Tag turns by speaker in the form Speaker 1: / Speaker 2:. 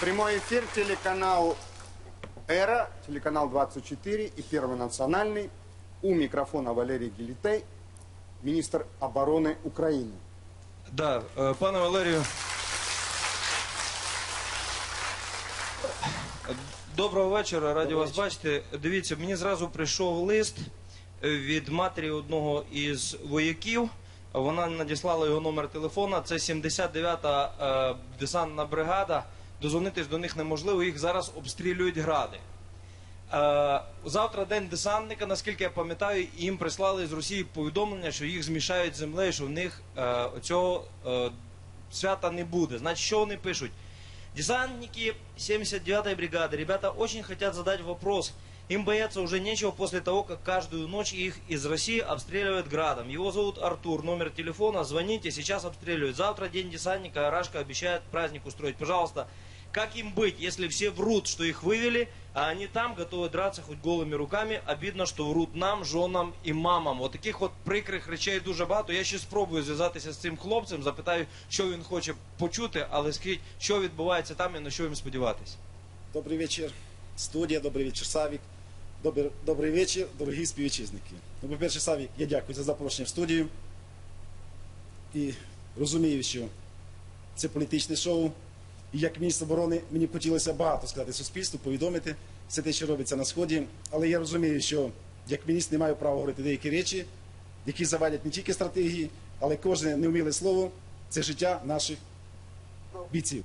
Speaker 1: Прямой эфир телеканал «Эра», телеканал 24 и Первый национальный. У микрофона Валерий Гелитей, министр обороны Украины.
Speaker 2: Да, е, пане Валерію. Доброго вечора, раді вас бачити. Дивіться, мені зразу прийшов лист е, від матері одного із вояків. Вона надіслала його номер телефона. Це 79-та е, десантна бригада. Дозвонитись до них неможливо, їх зараз обстрілюють гради. Е, завтра день десантника, наскільки я пам'ятаю, їм прислали з Росії повідомлення, що їх змішають з землею, що в них е, цього е, свята не буде. Значить, що вони пишуть? Десантники 79-й бригады, ребята очень хотят задать вопрос. Им бояться уже нечего после того, как каждую ночь их из России обстреливают градом. Его зовут Артур, номер телефона, звоните, сейчас обстреливают. Завтра день десантника, Рашка обещает праздник устроить. Пожалуйста, как им быть, если все врут, что их вывели, а они там готовы драться хоть голыми руками? Обидно, що врут нам, жонам і мамам. От таких от прикрих речей дуже багато. Я ще спробую зв'язатися з цим хлопцем, запитаю, що він хоче почути, але скажіть, що відбувається там і на що їм сподіватися.
Speaker 3: Добрий вечір, студія, добрий вечір, Савік. Добрий, добрий вечір, дорогі співвітчизники. Ну, по-перше, Савік, я дякую за запрошення в студію. І розумію, що це політичне шоу. І як міністр оборони мені хотілося багато сказати суспільству, повідомити все те, що робиться на сході. Але я розумію, що як міністр не маю права говорити деякі речі, які завадять не тільки стратегії, але кожне неуміле слово це життя наших бійців.